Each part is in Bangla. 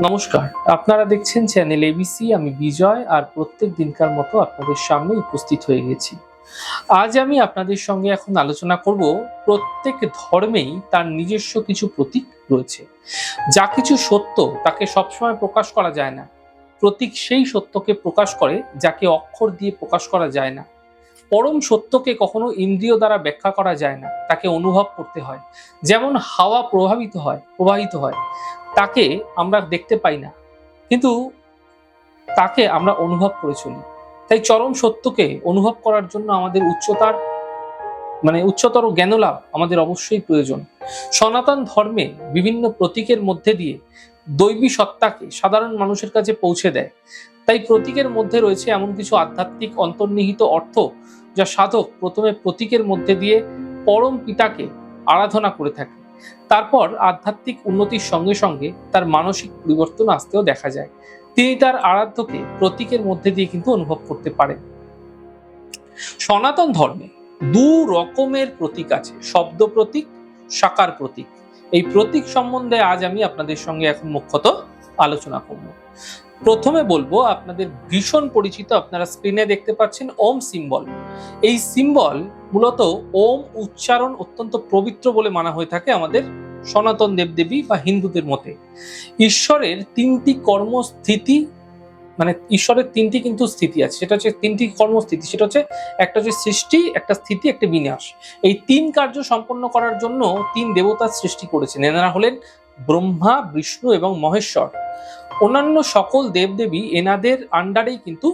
নমস্কার। আপনারা দেখছেন চ্যানেল এবিসি, আমি বিজয়, আর প্রত্যেক দিনকার মতো আপনাদের সামনে উপস্থিত হয়ে গেছি। আজ আমি আপনাদের সঙ্গে এখন আলোচনা করব প্রত্যেক ধর্মেই তার নিজস্ব কিছু প্রতীক রয়েছে। যা কিছু সত্য তাকে সবসময় প্রকাশ করা যায় না। প্রতীক সেই সত্যকে প্রকাশ করে যাকে অক্ষর দিয়ে প্রকাশ করা যায় না। পরম সত্যকে কখনো ইন্দ্রিয় দ্বারা ব্যাখ্যা করা যায় না। তাকে অনুভব করতে হয়। যেমন হাওয়া প্রভাবিত হয়, প্রবাহিত হয়। তাকে আমরা দেখতে পাই না। কিন্তু তাকে আমরা অনুভব করে চলি। তাই চরম সত্যকে অনুভব করার জন্য আমাদের উচ্চতার মানে উচ্চতর জ্ঞানলাভ আমাদের অবশ্যই প্রয়োজন। সনাতন ধর্মে বিভিন্ন প্রতীকের মধ্যে দিয়ে দৈবী সত্তাকে সাধারণ মানুষের কাছে পৌঁছে দেয়। তাই প্রতীকের মধ্যে রয়েছে এমন কিছু আধ্যাত্মিক অন্তর্নিহিত অর্থ যা সাধক প্রথমে প্রতীকের মধ্যে দিয়ে পরম পিতাকে আরাধনা করে থাকে। তারপর আধ্যাত্মিক উন্নতির সঙ্গে সঙ্গে তার মানসিক পরিবর্তন আসতেও দেখা যায়। তিনি তার আরাধ্যকে প্রতীকের মধ্যে দিয়ে কিন্তু অনুভব করতে পারেন। সনাতন ধর্মে দু রকমের প্রতীক আছে, শব্দ প্রতীক, সাকার প্রতীক। এই প্রতীক সম্বন্ধে আজ আমি আপনাদের সঙ্গে এখন মুখ্যত আলোচনা করব। প্রথমে বলব, আপনাদের ভীষণ পরিচিত আপনারা স্ক্রিনে দেখতে পাচ্ছেন ওম সিম্বল এই সিম্বল মূলত ওম উচ্চারণ অত্যন্ত পবিত্র বলে মানা হয়ে থাকে আমাদের সনাতন দেবদেবী বা হিন্দুদের মতে। ঈশ্বরের তিনটি কর্মস্থিতি মানে ঈশ্বরের তিনটি কিন্তু স্থিতি আছে। সেটা হচ্ছে তিনটি কর্মস্থিতি, সেটা হচ্ছে একটা হচ্ছে সৃষ্টি, একটা স্থিতি, একটা বিনাশ। এই তিন কার্য সম্পন্ন করার জন্য তিন দেবতার সৃষ্টি করেছেন। এনারা হলেন ব্রহ্মা, বিষ্ণু এবং মহেশ্বর। অন্যান্য সকল দেবদেবী এনাদের আন্ডারেই কিন্তু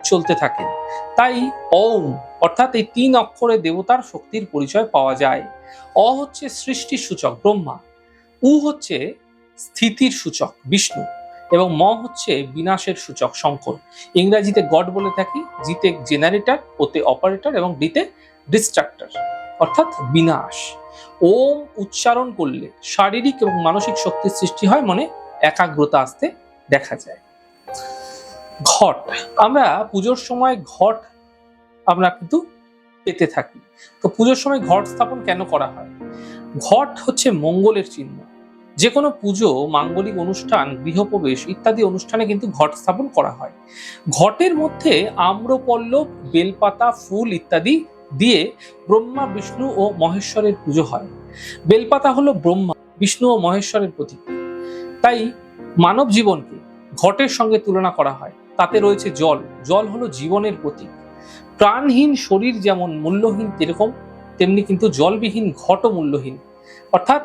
চলতে থাকেন তাই ওম, অর্থাৎ এই তিন অক্ষরে দেবতার শক্তির পরিচয় পাওয়া যায়। অ হচ্ছে সৃষ্টির সূচক, ব্রহ্মা। উ হচ্ছে স্থিতির সূচক, বিষ্ণু। এবং ম হচ্ছে বিনাশের সূচক, শঙ্কর। ইংরাজিতে গড বলে থাকি, জিতে জেনারেটর, ওতে অপারেটর এবং ডিতে ডিস্ট্রাক্টর, অর্থাৎ বিনাশ। ওম উচ্চারণ করলে শারীরিক এবং মানসিক শক্তির সৃষ্টি হয় মনে একাগ্রতা আসতে দেখা যায়। ঘট, আমরা পুজোর সময় ঘট আমরা কিন্তু পেতে থাকি। তো পুজোর সময় ঘট স্থাপন কেন করা হয়? ঘট হচ্ছে মঙ্গলের চিহ্ন। যে কোনো পুজো, মাঙ্গলিক অনুষ্ঠান, গৃহপ্রবেশ ইত্যাদি অনুষ্ঠানে কিন্তু ঘট স্থাপন করা হয়। ঘটের মধ্যে আম্রপল্লব, বেলপাতা, ফুল ইত্যাদি দিয়ে ব্রহ্মা, বিষ্ণু ও মহেশ্বরের পুজো হয়। বেলপাতা হলো ব্রহ্মা, বিষ্ণু ও মহেশ্বরের প্রতীক। তাই মানব জীবনকে ঘটের সঙ্গে তুলনা করা হয়। তাতে রয়েছে জল। জল হলো জীবনের প্রতীক। প্রাণহীন শরীর যেমন মূল্যহীন যেরকম তেমনি কিন্তু জলবিহীন ঘটও মূল্যহীন। অর্থাৎ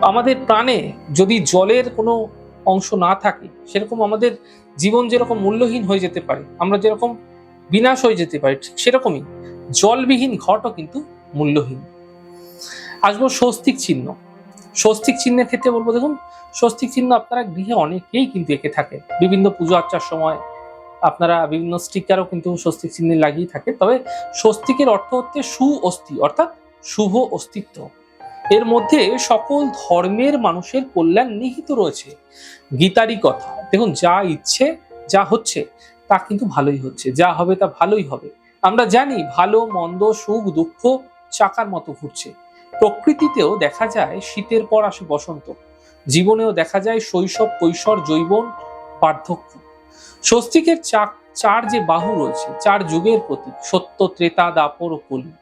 আমাদের প্রাণে যদি জলের কোনো অংশ না থাকে সেরকম আমাদের জীবন যেরকম মূল্যহীন হয়ে যেতে পারে আমরা যেরকম বিনাশ হয়ে যেতে পারি ঠিক সেরকমই জলবিহীন ঘটও কিন্তু মূল্যহীন। আসব স্বস্তিক চিহ্ন। স্বস্তিক চিহ্নের ক্ষেত্রে বলব, দেখুন, স্বস্তিক চিহ্ন আপনারা গৃহে অনেকেই কিন্তু এঁকে থাকে। বিভিন্ন পুজো আর্চার সময় আপনারা বিভিন্ন স্টিকারও কিন্তু স্বস্তিক চিহ্নে লাগিয়ে থাকে। তবে স্বস্তিকের অর্থ হচ্ছে সু অস্থি অর্থাৎ শুভ অস্তিত্ব। এর মধ্যে সকল ধর্মের মানুষের কল্যাণ নিহিত রয়েছে। গীতারই কথা, দেখুন, যা ইচ্ছে, যা হচ্ছে, তা কিন্তু ভালোই হচ্ছে। যা হবে, তা ভালোই হবে। আমরা জানি, ভালো, মন্দ, সুখ, দুঃখ চাকার মতো ঘুরছে। প্রকৃতিতেও দেখা যায় শীতের পর আসে বসন্ত। জীবনেও দেখা যায় শৈশব, কৈশোর জৈবন বার্ধক্য স্বস্তিকের চাক, চার যে বাহু রয়েছে, চার যুগের প্রতীক, সত্য, ত্রেতা, দাপর ও কলি।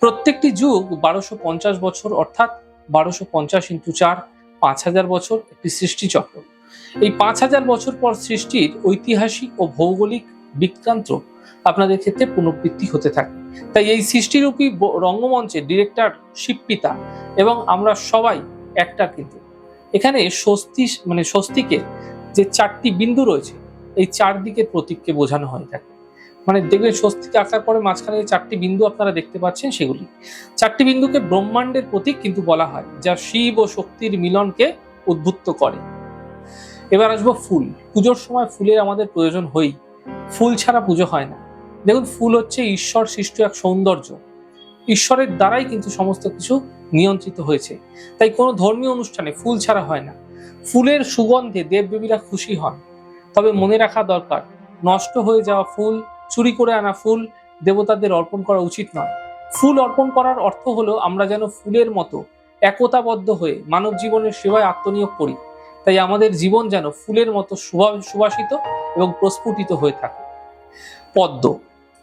প্রত্যেকটি যুগ বারোশো পঞ্চাশ বছর, অর্থাৎ বারোশো পঞ্চাশ ইন্টু চার, পাঁচ হাজার বছর একটি সৃষ্টিচক্র। এই পাঁচ হাজার বছর পর সৃষ্টির ঐতিহাসিক ও ভৌগোলিক বিক্রান্ত আপনাদের ক্ষেত্রে পুনরাবৃত্তি হতে থাকে। তাই এই সৃষ্টিরূপী রঙ্গমঞ্চে ডিরেক্টর শিবপিতা এবং আমরা সবাই একটা কিন্তু। এখানে স্বস্তি মানে স্বস্তিকে যে চারটি বিন্দু রয়েছে, এই চারদিকের প্রতীককে বোঝানো হয়ে থাকে। মানে দেখবেন স্বস্তিকে আঁকার পরে মাঝখানে যে চারটি বিন্দু আপনারা দেখতে পাচ্ছেন সেগুলি। চারটি বিন্দুকে ব্রহ্মাণ্ডের প্রতীক কিন্তু বলা হয়, যা শিব ও শক্তির মিলনকে উদ্বুদ্ধ করে। এবার আসব ফুল। পুজোর সময় ফুলের আমাদের প্রয়োজন হই ফুল ছাড়া পুজো হয় না। দেখুন, ফুল হচ্ছে ঈশ্বর সৃষ্ট এক সৌন্দর্য। ঈশ্বরের দ্বারাই কিন্তু সমস্ত কিছু নিয়ন্ত্রিত হয়েছে। তাই কোনো ধর্মীয় অনুষ্ঠানে ফুল ছাড়া হয় না। ফুলের সুগন্ধে দেবদেবীরা খুশি হন। তবে মনে রাখা দরকার, নষ্ট হয়ে যাওয়া ফুল, চুরি করে আনা ফুল দেবতাদের অর্পণ করা উচিত নয়। ফুল অর্পণ করার অর্থ হলো আমরা যেন ফুলের মতো একতাবদ্ধ হয়ে মানব জীবনের সেবায় আত্মনিয়োগ করি। তাই আমাদের জীবন যেন ফুলের মতো সুবাসিত এবং প্রস্ফুটিত হয়ে থাকে। পদ্ম।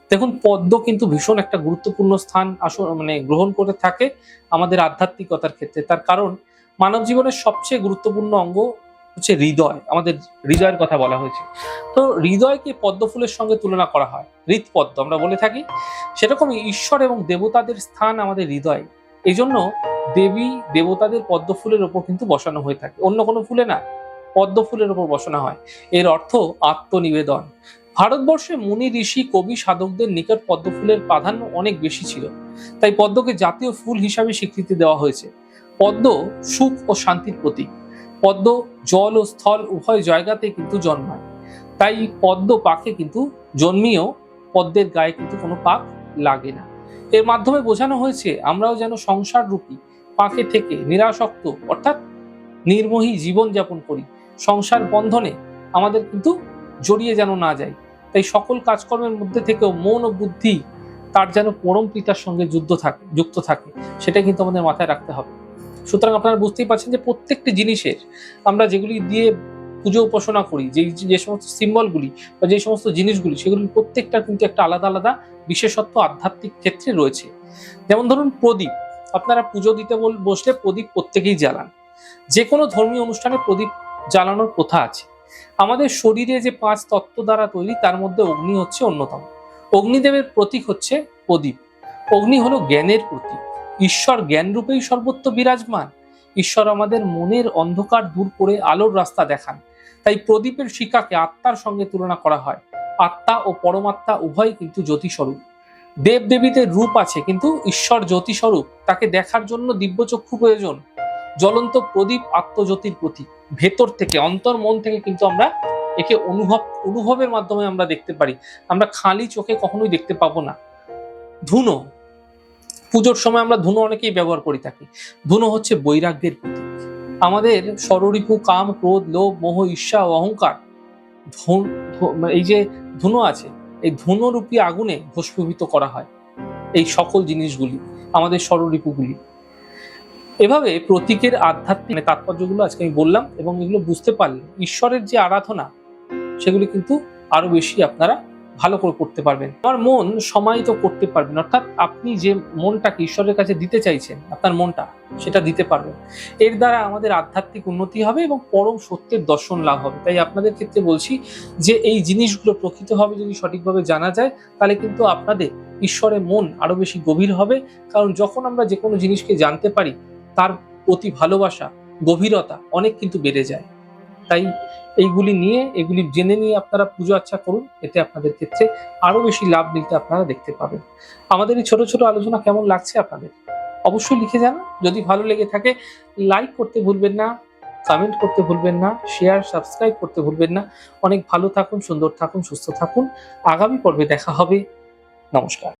দেখুন, পদ্ম কিন্তু ভীষণ একটা গুরুত্বপূর্ণ স্থান আসন মানে গ্রহণ করে থাকে আমাদের আধ্যাত্মিকতার ক্ষেত্রে। তার কারণ, মানব জীবনের সবচেয়ে গুরুত্বপূর্ণ অঙ্গ হচ্ছে হৃদয়, আমাদের হৃদয়ের কথা বলা হয়েছে। তো হৃদয়কে পদ্ম ফুলের সঙ্গে তুলনা করা হয় হৃদপদ্ম আমরা বলে থাকি। সেরকমই ঈশ্বর এবং দেবতাদের স্থান আমাদের হৃদয়। এই জন্য দেবী দেবতাদের পদ্ম ফুলের ওপর কিন্তু বসানো হয়ে থাকে। অন্য কোনো ফুলে না পদ্ম ফুলের ওপর বসানো হয়। এর অর্থ আত্মনিবেদন। ভারতবর্ষে মুনি, ঋষি, কবি, সাধকদের নিকট পদ্ম ফুলের প্রাধান্য অনেক বেশি ছিল। তাই পদ্মকে জাতীয় ফুল হিসাবে স্বীকৃতি দেওয়া হয়েছে। পদ্ম সুখ ও শান্তির প্রতীক। পদ্ম জল ও স্থল উভয় জায়গাতে কিন্তু জন্মায়। তাই পদ্ম পাকে কিন্তু জন্মিয়েও পদ্মের গায়ে কিন্তু কোনো পাক লাগে না। এর মাধ্যমে বোঝানো হয়েছে, আমরাও যেন সংসার রূপী পাকে থেকে নিরাসক্ত, অর্থাৎ নির্মোহী জীবন যাপন করি। সংসার বন্ধনে আমাদের কিন্তু জড়িয়ে যেন না যায়। তাই সকল কাজকর্মের মধ্যে থেকেও মন ও বুদ্ধি তার যেন পরম পিতার সঙ্গে যুদ্ধ থাকে, যুক্ত থাকে সেটা কিন্তু আমাদের মাথায় রাখতে হবে। সুতরাং আপনারা বুঝতেই পারছেন যে প্রত্যেকটি জিনিসের আমরা যেগুলি দিয়ে পুজো উপাসনা করি যে যে সমস্ত সিম্বলগুলি বা যে সমস্ত জিনিসগুলি, সেগুলির প্রত্যেকটার কিন্তু একটা আলাদা আলাদা বিশেষত্ব আধ্যাত্মিক ক্ষেত্রে রয়েছে। যেমন ধরুন প্রদীপ আপনারা পুজো দিতে বসলে প্রদীপ প্রত্যেকেই জ্বালান। যে কোনো ধর্মীয় অনুষ্ঠানে প্রদীপ জ্বালানোর প্রথা আছে। আমাদের শরীরে যে পাঁচ তত্ত্ব দ্বারা তৈরি, তার মধ্যে অগ্নি হচ্ছে অন্যতম। অগ্নিদেবের প্রতীক হচ্ছে প্রদীপ। অগ্নি হলো জ্ঞানের প্রতীক। ঈশ্বর জ্ঞান রূপেই সর্বত্র বিরাজমান। ঈশ্বর আমাদের মনের অন্ধকার দূর করে আলোর রাস্তা দেখান। তাই প্রদীপের শিকাকে আত্মার সঙ্গে তুলনা করা হয়। আত্মা ও পরমাত্মা উভয় কিন্তু জ্যোতিস্বরূপ। দেব দেবীদের রূপ আছে, কিন্তু ঈশ্বর জ্যোতিস্বরূপ, তাকে দেখার জন্য দিব্যচক্ষু প্রয়োজন। জ্বলন্ত প্রদীপ আত্মজ্যোতির প্রতীক। ভেতর থেকে, অন্তর, মন থেকে কিন্তু আমরা একে অনুভব, অনুভবের মাধ্যমে আমরা দেখতে পারি। আমরা খালি চোখে কখনোই দেখতে পাবো না। ধুনো। পুজোর সময় আমরা ধুনো অনেকেই ব্যবহার করে থাকি। ধুনো হচ্ছে বৈরাগ্যের প্রতীক। আমাদের সররিপু কাম, ক্রোধ, লোভ, মোহ, ঈর্ষা অহংকার এই যে ধুনো আছে ধুনোরূপী আগুনে ভস্মীভূত করা হয় এই সকল জিনিসগুলি, আমাদের সররিপুগুলি এভাবে প্রতীকের আধ্যাত্মিক মানে তাৎপর্যগুলো আজকে আমি বললাম এবং এগুলো বুঝতে পারলে ঈশ্বরের যে আরাধনা, সেগুলি কিন্তু আরও বেশি আপনারা ভালো করে করতে পারবেন। আমার মন সমাহিত করতে পারবেন। অর্থাৎ আপনি যে মনটাকে ঈশ্বরের কাছে দিতে চাইছেন, আপনার মনটা সেটা দিতে পারবেন এর দ্বারা আমাদের আধ্যাত্মিক উন্নতি হবে এবং পরম সত্যের দর্শন লাভ হবে। তাই আপনাদের ক্ষেত্রে বলছি যে, এই জিনিসগুলো প্রকৃতভাবে যদি সঠিকভাবে জানা যায়, তাহলে কিন্তু আপনাদের ঈশ্বরের মন আরও বেশি গভীর হবে। কারণ যখন আমরা যে কোনো জিনিসকে জানতে পারি, তার প্রতি ভালোবাসা, গভীরতা অনেক কিন্তু বেড়ে যায়। তাই এইগুলি নিয়ে, এগুলি জেনে নিয়ে আপনারা পুজো আচ্ছা করুন। এতে আপনাদের ক্ষেত্রে আরও বেশি লাভ মিলতে আপনারা দেখতে পাবেন। আমাদের এই ছোট ছোট আলোচনা কেমন লাগছে আপনাদের? অবশ্যই লিখে যান। যদি ভালো লেগে থাকে লাইক করতে ভুলবেন না কমেন্ট করতে ভুলবেন না শেয়ার সাবস্ক্রাইব করতে ভুলবেন না। অনেক ভালো থাকুন, সুন্দর থাকুন, সুস্থ থাকুন। আগামী পর্বে দেখা হবে। নমস্কার।